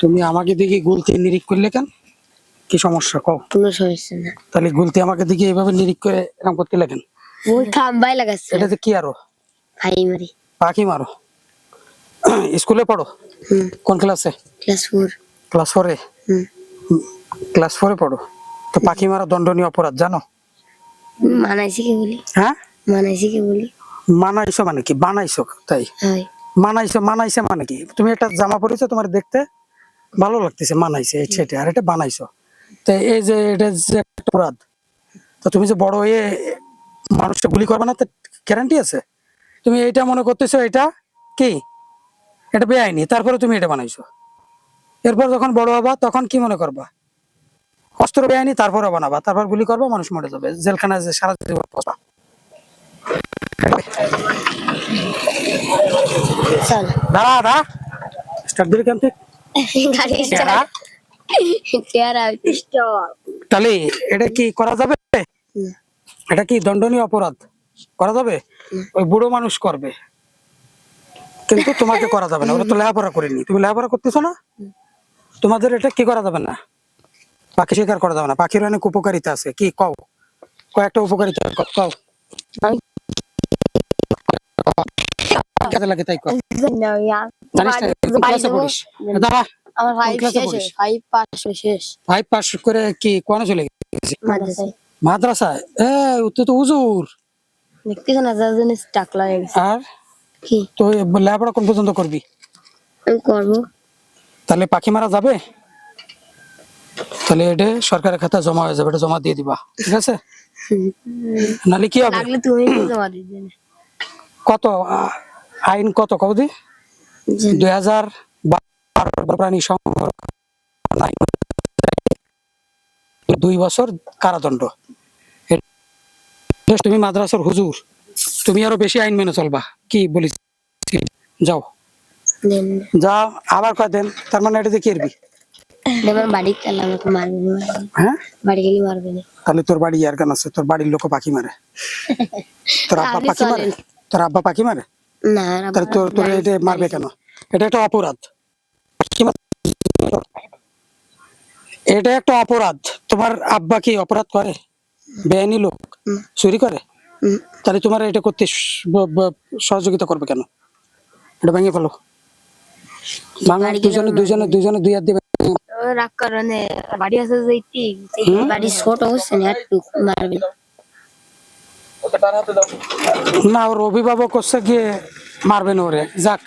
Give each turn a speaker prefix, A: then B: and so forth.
A: তুমি আমাকে দেখি গুলতে নিরিখ করলে কেন? কি সমস্যা কও?
B: কোনো সমস্যা না।
A: তাহলে গুলতে আমাকে দেখি এইভাবে নিরিখ করে এরকম করতে লাগেন
B: ওই থাম্বাই লাগাচ্ছে।
A: এটাতে কি আরও?
B: ভাই মারি।
A: পাখি মারো। স্কুলে পড়ো? কোন ক্লাসে?
B: Class four.
A: ক্লাস ফোরে?
B: হুম।
A: ক্লাস ফোরে পড়ো? তো পাখি মারা দণ্ডনীয় অপরাধ জানো?
B: মানাইছি কি বলি?
A: হ্যাঁ?
B: মানাইছি কি বলি?
A: মানাইছো মানে কি? বানাইছো তাই? মানাইছো মানাইছে মানে কি? তুমি একটা জামা পরেছো তোমার দেখতে ভালো লাগতেছে মানাইছে এই সেটা আর এটা বানাইছো। তো এই যে এটা যে অপরাধ তো তুমি যে বড় হয়ে মানুষকে গুলি করবে না তো গ্যারান্টি আছে? তুমি এটা মনে করতেছো এটা কি? এটা বেআইনি তারপরে তুমি এটা বানাইছো। এরপর যখন বড় হবা তখন কি মনে করবা? অস্ত্র বেআইনি তারপরে বানাবা। তারপর গুলি করবা মানুষ মরে যাবে। জেলখানায় যে সারা জীবন। দাঁড়া দাঁড়া। স্টার্ট
B: স্টপ
A: তাহলে এটা কি করা যাবে? এটা কি দণ্ডনীয় অপরাধ? করা যাবে? ওই বুড়ো মানুষ করবে। কিন্তু তোমাকে করা যাবে না। ওরা তো লেখাপড়া করেনি। তুমি লেখাপড়া করতেছো না? তোমাদের এটা কি করা যাবে না? পাখি শিকার করা যাবে না। পাখির অনেক উপকারিতা আছে। কি কও? কয়েকটা উপকারিতা কও কাজে লাগে তাই কও। জানিস না কোন ক্লাসে পড়িস? দাঁড়া
B: আমার ভাই শেষ
A: পড়িস?
B: পাস শেষ।
A: ফাইভ পাস করে কি চলে গেছে?
B: মাদ্রাসায়।
A: মাদ্রাসায়? এ তুই তো হুজুর।
B: দেখতেছ না যার জন্য স্টাক লাগে গেছে।
A: আর?
B: কি?
A: তো লেখাপড়া কোন পর্যন্ত করবি। তাহলে পাখি মারা যাবে? তাহলে এটা সরকারের খাতা জমা হয়ে যাবে এটা জমা দিয়ে দিবা ঠিক আছে? নালে কি হবে?
B: লাগলে তুমি জমা দিয়ে দেবে
A: কত আইন কত কবদি দুই হাজার বারো প্রাণী দুই বছর কারাদণ্ড। তুমি মাদ্রাসার হুজুর তুমি আরও বেশি আইন মেনে চলবা কি বলিস? যাও।
B: যা
A: যাও আবার কয় দেন তার মানে এটা দিয়ে কি
B: আমাকে মারবে।
A: হ্যাঁ?
B: বাড়ি গেলে মারবে না।
A: তাহলে তোর বাড়ি ইয়ার গান আছে? তোর বাড়ির লোক পাখি মারে। তোর আব্বা পাখি মারে? তোর আব্বা পাখি মারে?
B: না
A: তাহলে তোর তোর এটা মারবে কেন? এটা একটা অপরাধ। এটা একটা অপরাধ। তোমার আব্বা কি অপরাধ করে? বেআইনি লোক? চুরি করে? তাহলে তোমার এটা করতে সহযোগিতা করবে কেন? এটা ভেঙে ফেলো।
B: বাড়ি
A: দুজনে দুজনে দুজনে দুই হাত দিবে
B: রাগ কারণে বাড়ি আছে যেটি বাড়ি ছোট হচ্ছে না একটু মারবে। না।
A: না ওর অভিভাবক হচ্ছে গিয়ে মারবেন ওরে যাক।